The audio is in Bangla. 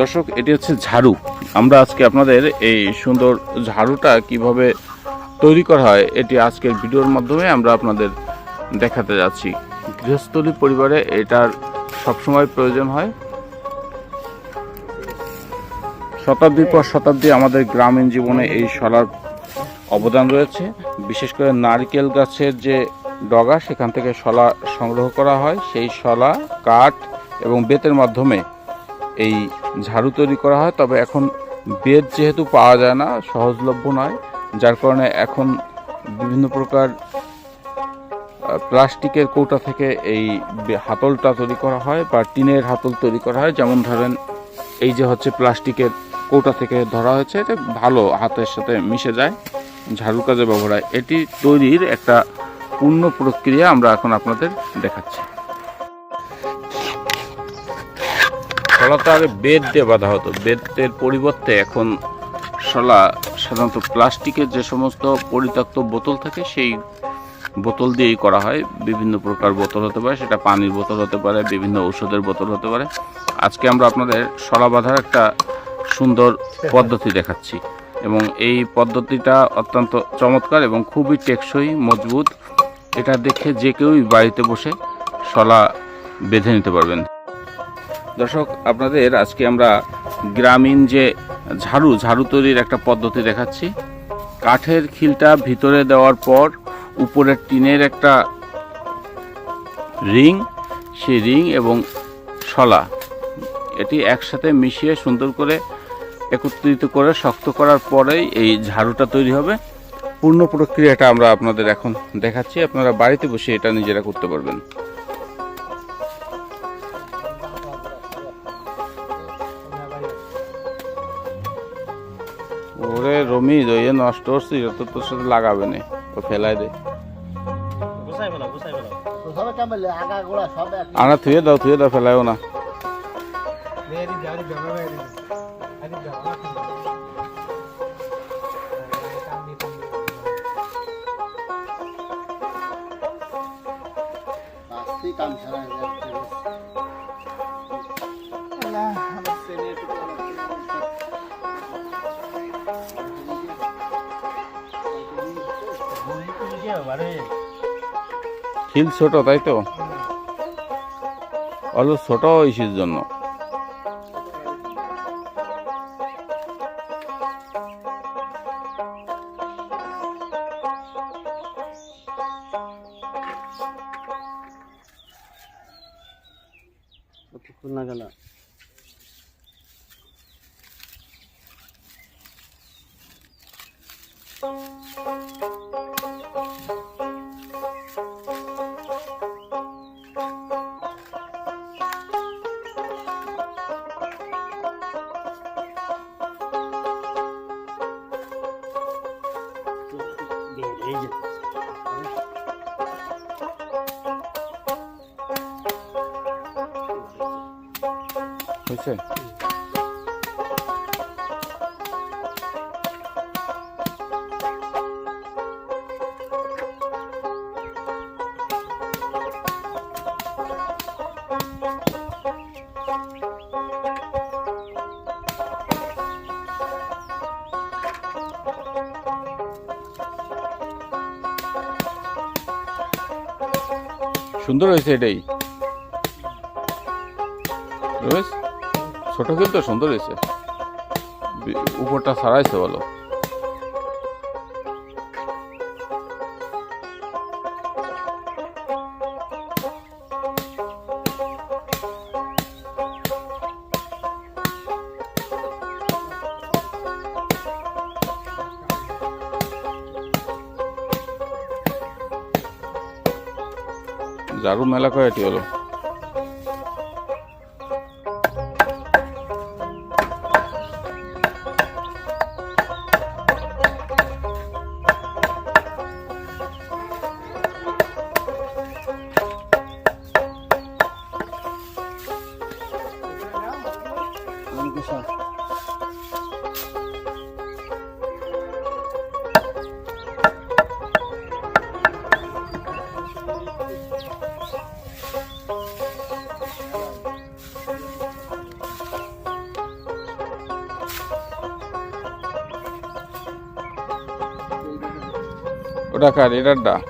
দর্শক, এটি হচ্ছে ঝাড়ু। আমরা আজকে আপনাদের এই সুন্দর ঝাড়ুটা কীভাবে তৈরি করা হয়, এটি আজকের ভিডিওর মাধ্যমে আমরা আপনাদের দেখাতে যাচ্ছি। গৃহস্থলী পরিবারে এটার সবসময় প্রয়োজন হয়। শতাব্দীর পর শতাব্দী আমাদের গ্রামীণ জীবনে এই শলার অবদান রয়েছে। বিশেষ করে নারকেল গাছের যে ডগা, সেখান থেকে শলা সংগ্রহ করা হয়। সেই শলা, কাঠ এবং বেতের মাধ্যমে এই ঝাড়ু তৈরি করা হয়, তবে এখন বেদ যেহেতু পাওয়া যায় না, সহজলভ্য নয়, যার কারণে এখন বিভিন্ন প্রকার প্লাস্টিকের কৌটা থেকে এই হাতলটা তৈরি করা হয় বা টিনের হাতল তৈরি করা হয়। যেমন ধরেন এই যে হচ্ছে প্লাস্টিকের কৌটা থেকে ধরা হয়েছে, এটা ভালো হাতের সাথে মিশে যায়, ঝাড়ু কাজে ব্যবহার হয়। এটি তৈরির একটা পূর্ণ প্রক্রিয়া আমরা এখন আপনাদের দেখাচ্ছি। শলা তো আগে বেদ দিয়ে বাঁধা হতো। বেতের পরিবর্তে এখন শলা সাধারণত প্লাস্টিকের যে সমস্ত পরিত্যক্ত বোতল থাকে, সেই বোতল দিয়েই করা হয়। বিভিন্ন প্রকার বোতল হতে পারে, সেটা পানির বোতল হতে পারে, বিভিন্ন ঔষধের বোতল হতে পারে। আজকে আমরা আপনাদের শলা বাঁধার একটা সুন্দর পদ্ধতি দেখাচ্ছি এবং এই পদ্ধতিটা অত্যন্ত চমৎকার এবং খুবই টেকসই, মজবুত। এটা দেখে যে কেউই বাড়িতে বসে শলা বেঁধে নিতে পারবেন। দর্শক, আপনাদের আজকে আমরা গ্রামীণ যে ঝাড়ু ঝাড়ু তৈরির একটা পদ্ধতি দেখাচ্ছি। কাঠের খিলটা ভিতরে দেওয়ার পর উপরের টিনের একটা রিং, সেই রিং এবং শলা, এটি একসাথে মিশিয়ে সুন্দর করে একত্রিত করে শক্ত করার পরেই এই ঝাড়ুটা তৈরি হবে। পূর্ণ প্রক্রিয়াটা আমরা আপনাদের এখন দেখাচ্ছি। আপনারা বাড়িতে বসে এটা নিজেরা করতে পারবেন। ওরে রমি দইয়ে নষ্ট হচ্ছে এটা তো তোর সাথে লাগাবে না। ও ফেলাই দে। তো আনা থুয়ে দাও থুয়ে দাও ফেলাইও না। কাম খিল ছোট তাই তো? অল্প ছোট ইসির জন্য। না গেল? এই যে হয়েছে? সুন্দর হয়েছে এটাই। ছোট কিন্তু সুন্দর হয়েছে। উপরটা সারাইছে বলো ঝাড়ু মেলা কয়টি হলো? সব ওটা কার? এটার ডা হাফেজ ভাই